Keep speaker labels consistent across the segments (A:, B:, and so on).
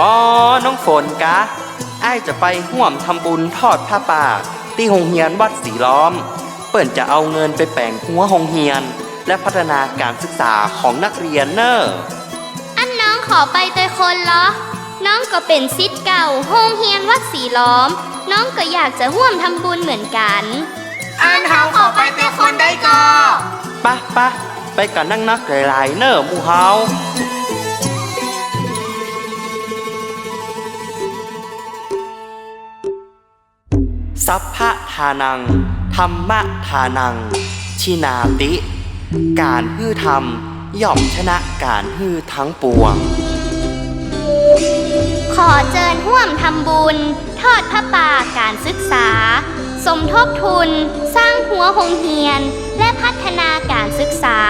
A: อ๋อน้องฝนกะอ้ายจะไปห่วมทำบุญทอดผ้าป่าที่โรงเรียนวัดสีล้อม เปิ่นจะเอาเงินไปแปลงหัวโรงเรียน และพัฒนาการศึกษาของนักเรียนเนอะ
B: อันน้องขอไปแต่คนเหรอ น้องก็เป็นซิทธิ์เก่าโฮงเฮียนวัดสีล้อม น้องก็อยากจะร่วมทำบุญเหมือนกัน
C: อันเฮาขอไปเป็นคนได้ก่อ
A: ปะปะไปกันนั่งนักหลายๆเนอะหมูเฮา สัพพะทานัง ธรรมะทานัง ชินาติ การฮื้อธรรม ย่อมชนะการฮื้อทั้งปวง
B: ขอเจิญร่วมทำบุญ ทอดพระป่าการศึกษา สมทบทุน สร้างหัวโรงเฮียน และพัฒนาการศึกษา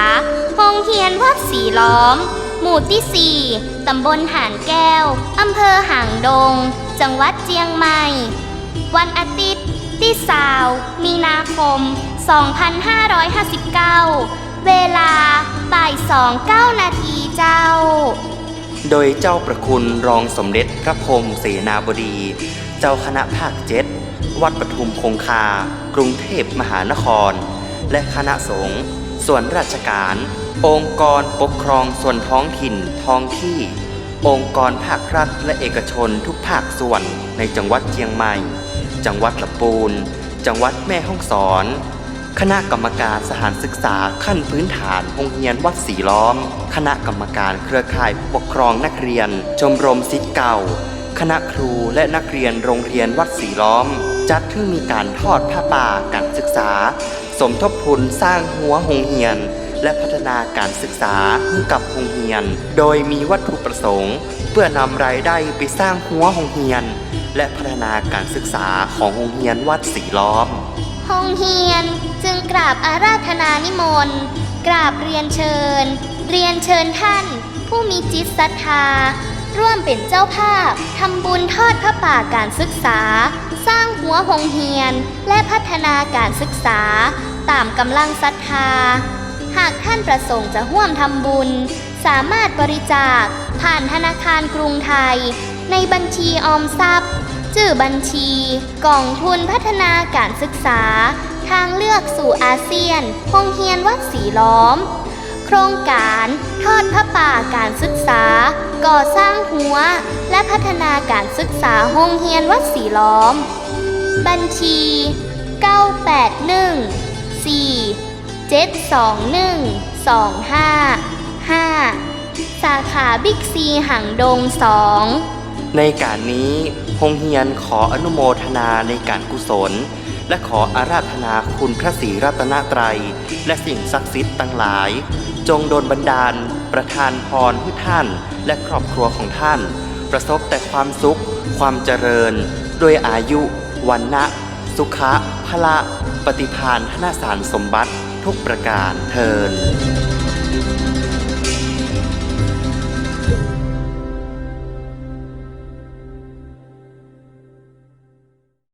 B: โรงเฮียนวัดสีล้อม หมู่ที่4ตำบลหานแก้ว อำเภอหางดง จังหวัดเจียงใหม่ วันอาทิตย์ที่สาวมีนาคม 2559 เวลาบ่ายสองเก้านาทีเจ้า
A: โดยเจ้าประคุณรองสมเด็จพระพรหมเสนาบดี เจ้าคณะภาคเจ็ดวัดปทุมคงคา กรุงเทพมหานคร และคณะสงฆ์ส่วนราชการ องค์กรปกครองส่วนท้องถิ่นท้องที่ องค์กรภาครัฐและเอกชนทุกภาคส่วนในจังหวัดเชียงใหม่ จังหวัดลำปูน จังหวัดแม่ฮ่องสอน คณะกรรมการสถานศึกษาขั้นพื้นฐานโรงเรียนวัดสีล้อม คณะกรรมการเครือข่ายผู้ปกครองนักเรียน ชมรมศิษย์เก่า คณะครูและนักเรียนโรงเรียนวัดสีล้อม จัดขึ้นมีการทอดผ้าป่าการศึกษา สมทบทุนสร้างหัวโรงเรียนและพัฒนาการศึกษาให้กับโรงเรียน โดยมีวัตถุประสงค์ เพื่อนำรายได้ไปสร้างหัวโรงเรียน และพัฒนาการศึกษาของโรงเรียนวัดสีล้อม
B: ห้องเฮียนจึงกราบอาราธนานิมนต์กราบเรียนเชิญ เรียนเชิญท่าน ผู้มีจิตศรัทธา ร่วมเป็นเจ้าภาพทำบุญทอดพระป่าการศึกษา สร้างหัวหงเฮียน และพัฒนาการศึกษา ตามกำลังศรัทธา หากท่านประสงค์จะร่วมทำบุญ สามารถบริจาคผ่านธนาคารกรุงไทย ในบัญชีออมทรัพย์ชื่อบัญชีกล่องทุนพัฒนาการศึกษา ทางเลือกสู่อาเซียนโรงเฮียนวัดสีล้อม โครงการทอดพระป่าการศึกษา ก่อสร้างหัว และพัฒนาการศึกษาโรงเฮียนวัดสีล้อม บัญชี 981 4 721 25 5 สาขาบิ๊กซีหังดง 2
A: ในการนี้โรงเฮียนขออนุโมทนาในการกุศล และขออาราธนาคุณพระศรีรัตนตรัย และสิ่งศักดิ์สิทธิ์ต่างหลาย จงโดนบันดาล ประทานพรให้ท่านและครอบครัวของท่าน ประสบแต่ความสุข ความเจริญ โดยอายุ วันนะสุขะพละ ปฏิพานธนสารสมบัติทุกประการเทิน